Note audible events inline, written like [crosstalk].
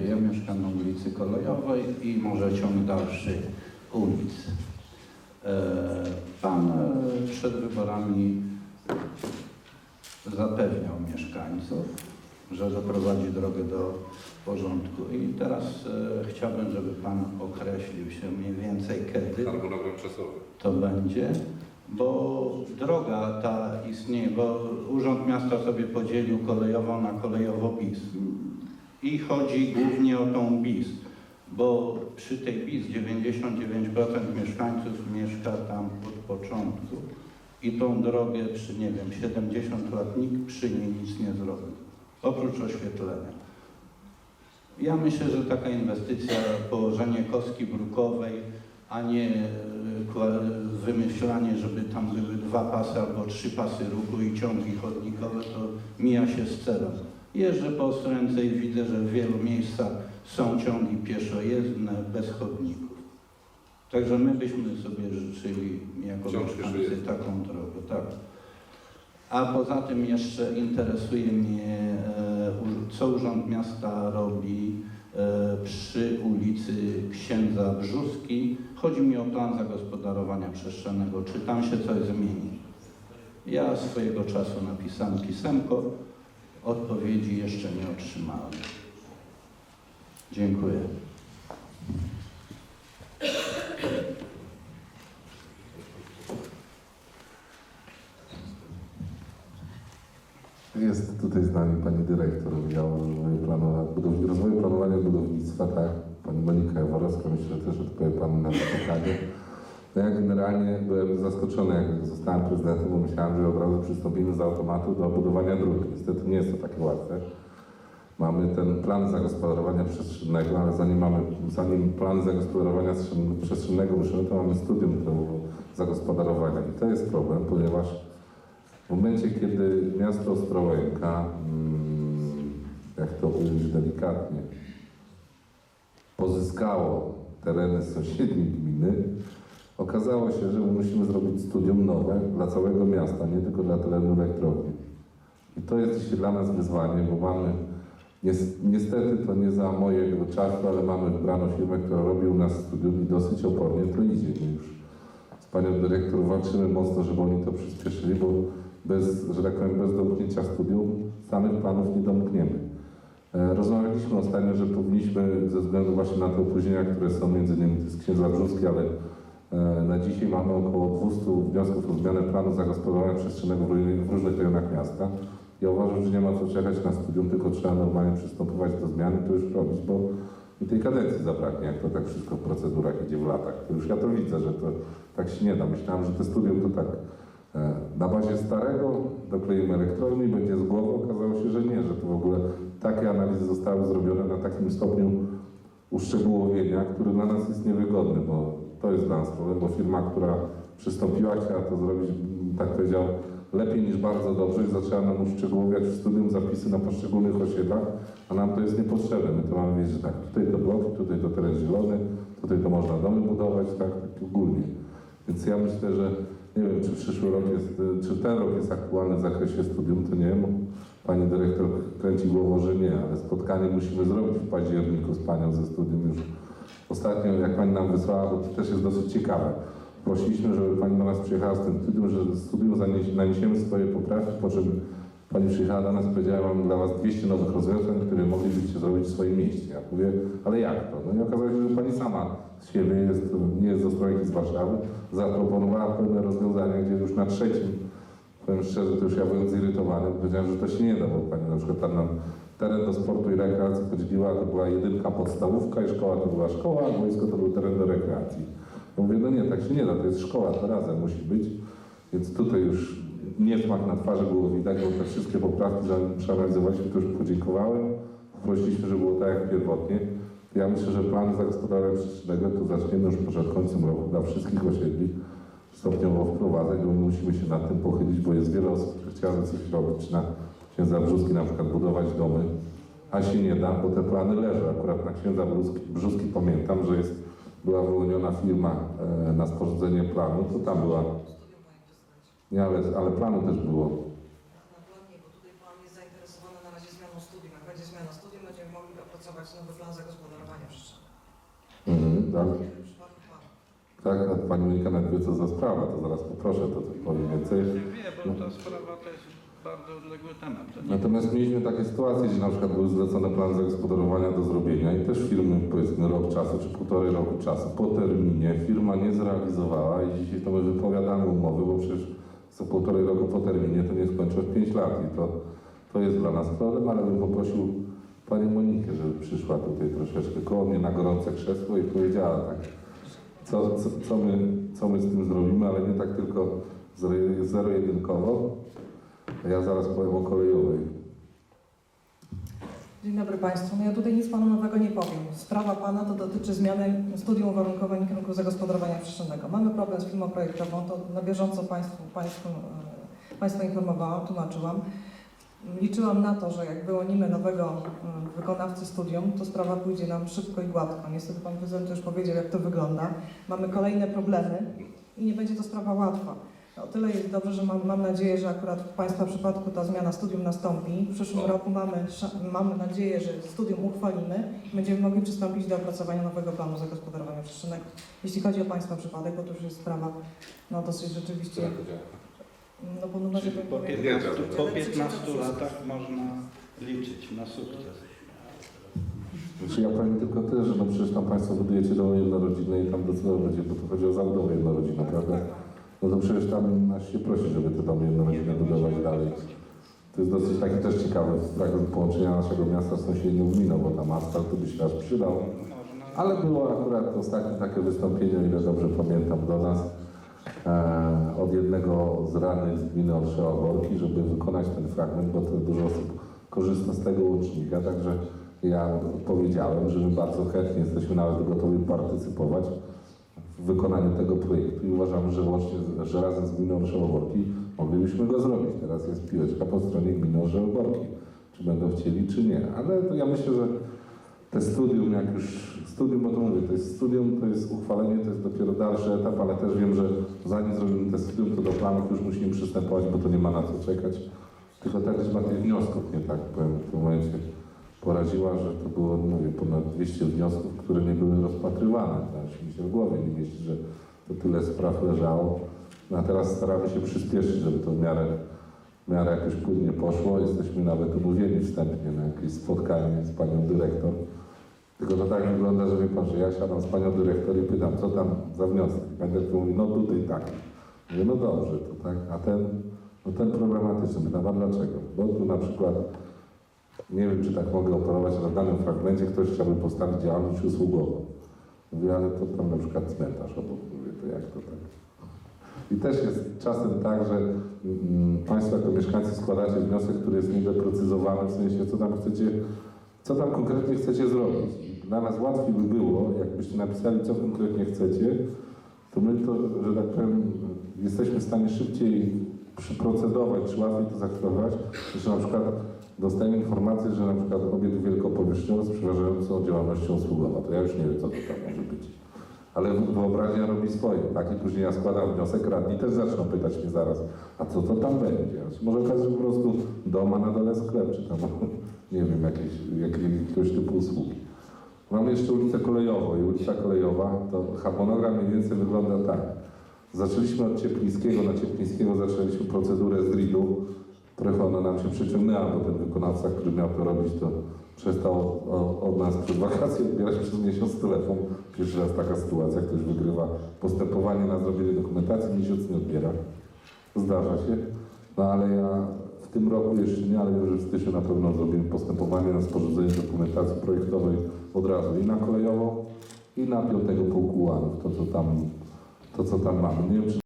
Ja mieszkam na ulicy Kolejowej i może ciąg dalszy ulic. E, Pan e, przed wyborami zapewniał mieszkańców, że doprowadzi drogę do porządku. I teraz e, chciałbym, żeby Pan określił się mniej więcej kiedy to będzie, bo droga ta istnieje, bo Urząd Miasta sobie podzielił kolejową na kolejowo-BIS i chodzi głównie o tą BIS, bo przy tej BIS 99% mieszkańców mieszka tam od początku i tą drogę przy, nie wiem, 70 lat nikt przy niej nic nie zrobił, oprócz oświetlenia. Ja myślę, że taka inwestycja, położenie kostki brukowej, a nie e, wymyślanie, żeby tam były dwa pasy albo trzy pasy ruchu i ciągi chodnikowe, to mija się z celem. Jeżdżę po Ostręce i widzę, że w wielu miejscach są ciągi pieszojezdne bez chodników. Także my byśmy sobie życzyli jako mieszkańcy taką drogę. Tak. A poza tym jeszcze interesuje mnie, e, co Urząd Miasta robi e, przy ulicy Księdza Brzuski. Chodzi mi o plan zagospodarowania przestrzennego. Czy tam się coś zmieni? Ja swojego czasu napisałem pisemko. Odpowiedzi jeszcze nie otrzymałem. Dziękuję. Jest tutaj z nami pani dyrektor Wydziału Rozwoju, Rozwoju Planowania Budownictwa, tak? Pani Monika Jaworowska, myślę, że też odpowie Panu na to pytanie. No ja generalnie byłem zaskoczony, jak zostałem prezydentem, bo myślałem, że od razu przystąpimy z automatu do budowania dróg. Niestety nie jest to takie łatwe. Mamy ten plan zagospodarowania przestrzennego, ale zanim mamy, zanim plan zagospodarowania strzen- przestrzennego musimy, to mamy studium zagospodarowania. I to jest problem, ponieważ w momencie, kiedy miasto Ostrołęka, mm, jak to ująć delikatnie, pozyskało tereny sąsiedniej gminy, okazało się, że musimy zrobić studium nowe dla całego miasta, nie tylko dla terenu elektrowni. I to jest dzisiaj dla nas wyzwanie, bo mamy, nies- niestety to nie za mojego czasu, ale mamy wybraną firmę, która robi u nas studium i dosyć opornie to idzie. Już z panią dyrektor walczymy mocno, żeby oni to przyspieszyli, bo bez, że tak powiem, bez domknięcia studium samych planów nie domkniemy. E, Rozmawialiśmy ostatnio, że powinniśmy ze względu właśnie na te opóźnienia, które są między innymi z księdza Brzuski, ale na dzisiaj mamy około 200 wniosków o zmianę planu zagospodarowania przestrzennego w różnych- rejonach miasta. Ja uważam, że nie ma co czekać na studium, tylko trzeba normalnie przystępować do zmiany, to już robić, bo i tej kadencji zabraknie, jak to tak wszystko w procedurach idzie w latach. To już ja to widzę, że to tak się nie da. Myślałem, że to studium to tak e, na bazie starego dokleimy elektrownię i będzie z głowy. Okazało się, że nie, że to w ogóle takie analizy zostały zrobione na takim stopniu uszczegółowienia, który dla nas jest niewygodny, bo to jest dla nas problem, bo firma, która przystąpiła, chciała to zrobić, m, tak powiedział, lepiej niż bardzo dobrze i zaczęła nam uszczegółowiać w studium zapisy na poszczególnych osiedlach, a nam to jest niepotrzebne. My to mamy wiedzieć, tak, tutaj to bloki, tutaj to teren zielony, tutaj to można domy budować, tak, tak ogólnie. Więc ja myślę, że nie wiem, czy przyszły rok jest, y, czy ten rok jest aktualny w zakresie studium, to nie wiem. Pani dyrektor kręci głową, że nie, ale spotkanie musimy zrobić w październiku z panią ze studium już. Ostatnio, jak pani nam wysłała, bo to też jest dosyć ciekawe. Prosiliśmy, żeby pani do nas przyjechała z tym studium, że studium naniesiemy swoje poprawki, po czym pani przyjechała do nas i powiedziała, mam dla was 200 nowych rozwiązań, które moglibyście zrobić w swoim mieście. Ja mówię, ale jak to? No i okazało się, że pani sama z siebie jest, nie jest z Ostrołęki, z Warszawy, zaproponowała pewne rozwiązania, gdzie już na trzecim Powiem szczerze, to już ja byłem zirytowany, powiedziałem, że to się nie da, bo pani na przykład tam nam teren do sportu i rekreacji podzieliła, to była jedynka podstawówka i szkoła to była szkoła, a boisko to był teren do rekreacji. Mówię, no nie, tak się nie da, to jest szkoła, to razem musi być, więc tutaj już niesmak na twarzy było widać, bo te wszystkie poprawki przeanalizowaliśmy, to już podziękowałem, prosiliśmy, żeby było tak jak pierwotnie. Ja myślę, że plan zagospodarowania przestrzennego to zaczniemy już przed końcem roku dla wszystkich osiedli stopniowo wprowadzać, bo my musimy się nad tym pochylić, bo jest wiele osób, które chciały coś robić, na księdza Brzuski na przykład budować domy, a się nie da, bo te plany leżą. Akurat na księdza Brzuski, Brzuski pamiętam, że jest, była wyłoniona firma e, na sporządzenie planu, to tam była, nie, ale, ale planu też było. Na planie, bo tutaj pan jest zainteresowany na razie zmianą studium, jak będzie zmiana studium, będziemy mogli opracować nowy plan zagospodarowania przestrzennego. Mhm, tak. Tak, a pani Monika nawet wie, co za sprawa, to zaraz poproszę, to tak powiem więcej. Wie, bo ta sprawa to bardzo odległy temat. Natomiast mieliśmy takie sytuacje, gdzie na przykład był zlecony plan zagospodarowania do zrobienia i też firmy, powiedzmy rok czasu czy półtorej roku czasu po terminie firma nie zrealizowała i dzisiaj to my wypowiadamy umowy, bo przecież co półtorej roku po terminie to nie skończy w 5 lat i to, to jest dla nas problem, ale bym poprosił Panią Monikę, żeby przyszła tutaj troszeczkę koło mnie na gorące krzesło i powiedziała tak, co, co, co, my, co my z tym zrobimy, ale nie tak tylko zero- zero-jedynkowo, ja zaraz powiem o kolejowej. Dzień dobry Państwu. No ja tutaj nic Panu nowego nie powiem. Sprawa Pana to dotyczy zmiany studium uwarunkowań kierunku zagospodarowania przestrzennego. Mamy problem z firmą projektową, to na bieżąco Państwu, państwu, e, państwa informowałam, tłumaczyłam. Liczyłam na to, że jak wyłonimy nowego e, wykonawcę studium, to sprawa pójdzie nam szybko i gładko. Niestety Pan Prezydent już powiedział, jak to wygląda. Mamy kolejne problemy i nie będzie to sprawa łatwa. O tyle jest dobrze, że mam, mam nadzieję, że akurat w Państwa przypadku ta zmiana studium nastąpi. W przyszłym roku mamy, mamy nadzieję, że studium uchwalimy i będziemy mogli przystąpić do opracowania nowego planu zagospodarowania przestrzennego. Jeśli chodzi o Państwa przypadek, bo to już jest sprawa no, dosyć rzeczywiście, no po numerze Czyli po powiem- 15, po Dziewięćset 15 szósty. latach można liczyć na sukces. Znaczy ja powiem tylko tyle, że no przecież tam Państwo budujecie domy jednorodzinne i tam docelowo będzie, bo to chodzi o zabudowę jednorodzinną, prawda? No to przecież tam nas się prosi, żeby te domy jednorodzinne budować dalej. To jest dosyć taki też ciekawy fragment połączenia naszego miasta z sąsiednią gminą, bo tam asfalt to by się aż przydał. Ale było akurat ostatnie takie wystąpienie, o ile dobrze pamiętam, do nas e, od jednego z radnych z gminy Olszewa Worki, żeby wykonać ten fragment, bo to dużo osób korzysta z tego łącznika, także ja powiedziałem, że my bardzo chętnie jesteśmy nawet gotowi partycypować w wykonaniu tego projektu i uważamy, że z- że razem z gminą Olszewo Worki moglibyśmy go zrobić. Teraz jest piłeczka po stronie gminy Olszewo Worki, czy będą chcieli, czy nie. Ale to ja myślę, że te studium, jak już studium, bo to mówię, to jest studium, to jest uchwalenie, to jest dopiero dalszy etap, ale też wiem, że zanim zrobimy te studium, to do planów już musimy przystępować, bo to nie ma na co czekać. Tylko ta liczba tych wniosków mnie tak powiem w tym momencie poraziła, że to było, mówię, ponad 200 wniosków, które nie były rozpatrywane. Aż mi się w głowie nie mieści, że to tyle spraw leżało. No a teraz staramy się przyspieszyć, żeby to w miarę, w miarę jakoś płynnie poszło. Jesteśmy nawet umówieni wstępnie na jakieś spotkanie z panią dyrektor. Tylko to tak wygląda, że wie pan, że ja siadam z panią dyrektor i pytam, co tam za wniosek. Pani dyrektor mówi, no tutaj tak. Mówię, no dobrze, to tak. A ten, no ten problematyczny, pytam, a dlaczego? Bo tu na przykład, nie wiem, czy tak mogę operować, ale w danym fragmencie ktoś chciałby postawić działalność usługową. Mówię, ale to tam na przykład cmentarz obok. Mówię, to jak to tak? I też jest czasem tak, że mm, Państwo jako mieszkańcy składacie wniosek, który jest niedoprecyzowany, w sensie co tam chcecie, co tam konkretnie chcecie zrobić. Dla nas łatwiej by było, jakbyście napisali, co konkretnie chcecie, to my to, że tak powiem, jesteśmy w stanie szybciej przyprocedować, czy łatwiej to zaakceptować, niż na przykład dostajemy informację, że na przykład obiekt wielkopowierzchniowy z przeważającą działalnością usługową. To ja już nie wiem, co to tam może być. Ale wyobraźnia robi swoje, tak? I później ja składam wniosek, radni też zaczną pytać mnie zaraz, a co to tam będzie? Może okazać się po prostu doma na dole sklep, czy tam, [laughs] nie wiem, jakieś, jakiegoś typu usługi. Mamy jeszcze ulicę kolejową i ulica kolejowa, to harmonogram mniej więcej wygląda tak. Zaczęliśmy od Cieplińskiego, na Cieplińskiego zaczęliśmy procedurę z RID-u. Trochę ona nam się przeciągnęła, bo ten wykonawca, który miał to robić, to przestał od nas przed wakacje odbierać przez miesiąc telefon. Pierwszy raz taka sytuacja, ktoś wygrywa postępowanie na zrobienie dokumentacji, miesiąc nie odbiera. Zdarza się. No ale ja w tym roku jeszcze nie, ale wiem, że w styczniu na pewno zrobimy postępowanie na sporządzenie dokumentacji projektowej od razu i na kolejową, i na piątego pułku ułanów, to co tam, to, co tam mamy. Nie wiem, czy